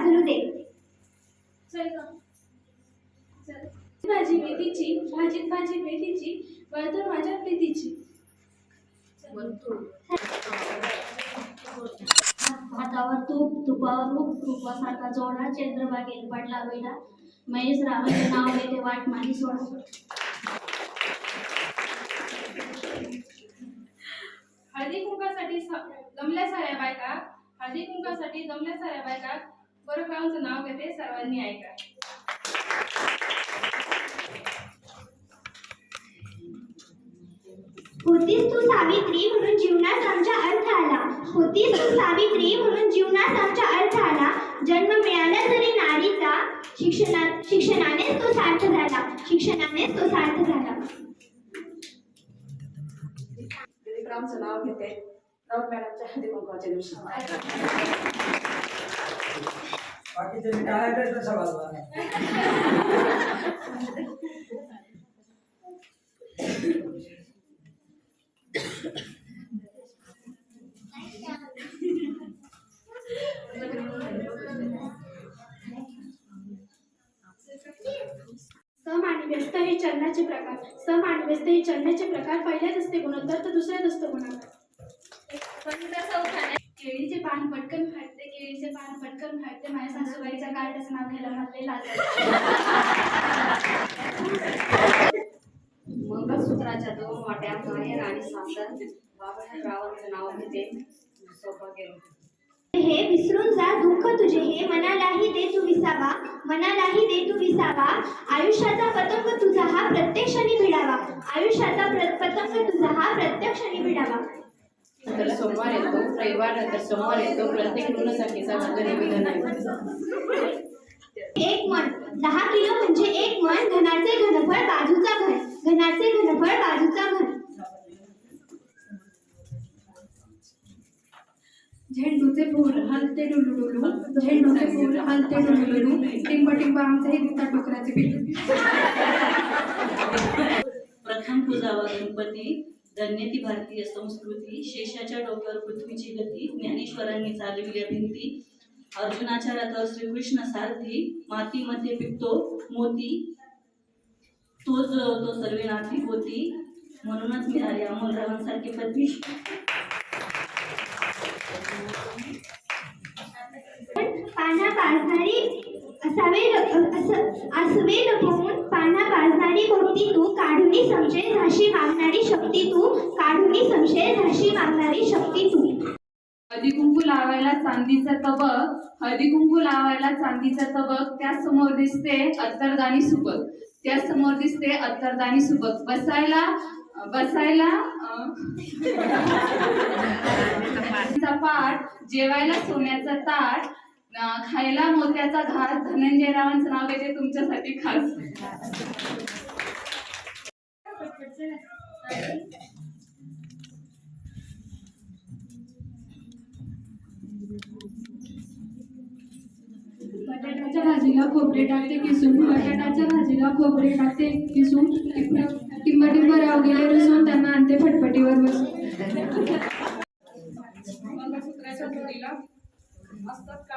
भाजू दे. भाजी मेथीची भाजीत भाजी मेथीची वळतं माझ्या प्रीतीची. हातावर तूप तुपावर रूप तुपासारखा जोडा चंद्रबागेत पडला वेडा महेश रावाचे नाव घेते वाट माझी सोडा. हळदी कुंकासाठी स- जमल्या साऱ्या बायका. हळदी कुंकासाठी जमल्या साऱ्या बायका. गोरखरावांचं नाव घेते? सर्वांनी ऐका. होतीस तू सावित्री म्हणून जीवनात आमच्या अर्थ आला. होतीस तू सावित्री म्हणून जीवनात आमच्या अर्थ आला. जन्म मिळाला जरी नारीचा शिक्षणा शिक्षणानेच तो सार्थ झाला. शिक्षणानेच तो सार्थ झाला. दिलीपरामचं नाव घेते. राऊत मॅडमच्या हळदी कुंकवाच्या दिवशी. सम आणि व्यस्त हे चलनाचे प्रकार. सम आणि व्यस्त हे चलनाचे प्रकार. पहिल्याच असते गुणोत्तर तर दुसऱ्याच असतो गुणोत्तर केळीचे पान पटकन फाटते केळीचे पान पटकन फाटते माझ्या सासूबाईच्या कार्डाचं नाव घ्यायला म्हणले लाजते मंगळसूत्राच्या दोन वाट्या माहेर आणि सासर. बाबासाहेबरावांचं नाव घेते. सौभाग्य. हे विसरून जा दुःख तुझे. हे मनालाही दे तू विसावा. मनालाही दे तू विसावा. आयुष्याचा पतंग तुझा हा प्रत्येक क्षणी भिडावा आयुष्याचा पतंग तुझा हा प्रत्येक क्षणी भिडावा तर सोमवार येतो रविवार नंतर सोमवार येतो प्रत्येक वर्ग निवेदन आहे. एक मन दहा किलो म्हणजे एक मन घनाचे घनफळ बाजूचा घन घनाचे घनफळ बाजूचा घन झेंडूचे फूल हलते डुलू डुलू झेंडूचे फूल हलते डुलू डुलू टिंब टिंब आमचे हे दिसतात डोकराचे पिल्लू ही भारतीय संस्कृती शेषाच्या डोक्यावर पृथ्वीची गती ज्ञानेश्वरांनी चालविल्या भिंती अर्जुनाच्या रथावर श्रीकृष्ण सारथी मातीमध्ये पिकतो मोती तो जळवतो सर्वे नाती होती म्हणूनच मिळाली अमोलरावांसारखी पत्नी. पाना पाजणारी असावे ल- असवे लपवून पाना पाजणारी भक्ती तू काढुनी संशय झाशी मागणारी शक्ती तू काढुनी संशय झाशी मागणारी शक्ती तू. हळदीकुंकू लावायला चांदीचा तबक हळदीकुंकू लावायला चांदीचा तबक त्या समोर दिसते अत्तरदानी सुबक. त्या समोर दिसते अत्तरदानी सुबक. बसायला बसायला पाठ जेवायला सोन्याचा ताट खायला मोत्याचा घास धनंजय रावांचं नाव घ्यायचे तुमच्यासाठी खास. बटाट्याच्या भाजीला खोबरे टाकते किसून बटाट्याच्या भाजीला खोबरे टाकते किसून टिंब टिंब राव गेले रुसून त्यांना आणते फटफटीवर बसून.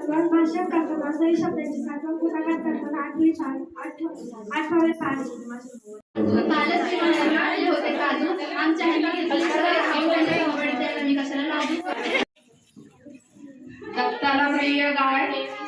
शब्दांची भाषण करताना सही शब्दांची सातवण गुणाकार करताना आठवी चार आठ आठवावे पाच कालच होते दत्ताला प्रिय गाय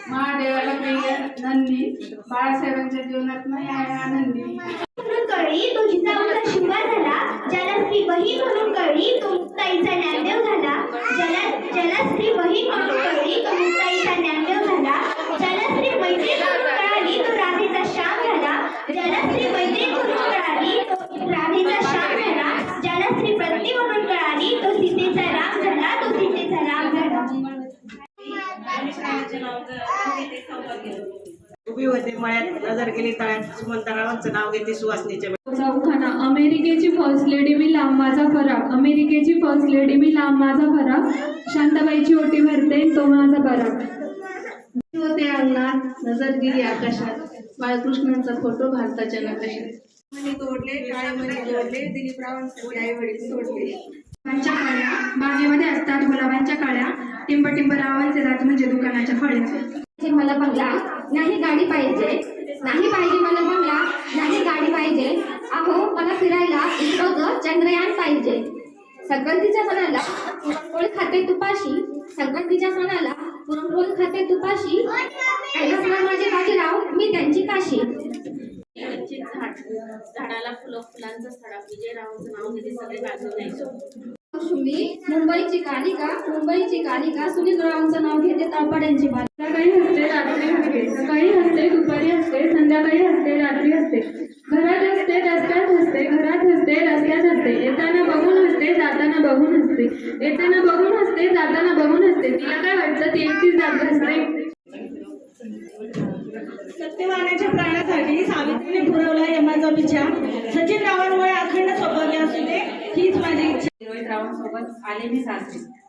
महादेवाला प्रिय नंदी बाळासाहेबांच्या जीवनात नाही आहे आनंदी म्हणून कळली तो जिजाऊचा शिवा झाला ज्याला स्त्री बहीण म्हणून कळली तो मुक्ताईचा ज्ञानदेव झाला ज्याला ज्याला स्त्री बहीण म्हणून कळली तो मुक्ताईचा ज्ञानदेव झाला ज्याला स्त्री मैत्री म्हणून कळाली तो राधेचा श्याम झाला ज्याला स्त्री मैत्री म्हणून कळाली तो राधेचा श्याम झाला ज्याला स्त्री पत्नी म्हणून कळाली तो सीतेचा राम झाला तो सीतेचा राम झाला रावांचे नाव ग- घेते संवाद घेतो उभी होते मळ्यात नजर गेली तळ्यात. सुमंतरावांचं नाव घेते सुवासनीच्या चौखाना अमेरिकेची फर्स्ट लेडी मी लांब माझा फराक. अमेरिकेची फर्स्ट लेडी मी लांब माझा फराक. शांताबाईची ओटी भरते तो माझा बराक होते अंगणात नजर गेली आकाशात. बाळकृष्णांचा फोटो भारताच्या नकाशात. तोडले काळेमध्ये जोडले दिलीपरावांसाठी आई वडील सोडले गुलाबांच्या काळ्या बागेमध्ये असतात गुलाबांच्या काळ्या. टिंब टिंब रावांचे दात म्हणजे दुकानाच्या फळ्या मला बंगला. नाही गाडी पाहिजे. नाही पाहिजे मला बंगला. नाही गाडी पाहिजे. अहो मला फिरायला इस्रोचं चंद्रयान पाहिजे. संक्रांतीच्या सणाला पुरणपोळी खाते तुपाशी. संक्रांतीच्या सणाला पुरणपोळी खाते तुपाशी. माझे बाजीराव मी त्यांची काशी. झाड. झाडाला फुलं फुलांचा सडा विजयरावांचं नाव घेते सगळे बाजू नाही मी मुंबईची कालिका मुंबईची कालिका सुनील रावांचं नाव घेते तापाड्यांची बाल सकाळी हसते रात्री हसते. सकाळी हसते दुपारी हसते संध्याकाळी हसते रात्री हसते. घरात हसते रस्त्यात हसते घरात हसते रस्त्यात हसते. येताना बघून हसते जाताना बघून हसते. येताना बघून हसते जाताना बघून हसते. तिला काय वाटतं ती एकटीच जात हसते सत्यवानाच्या प्राणासाठी सावित्रीने पुरवला यमाचा विचार सचिन रावांमुळे अखंड सौभाग्य असू दे हीच माझी इच्छा. रोहित रावांसोबत आले मी सासरी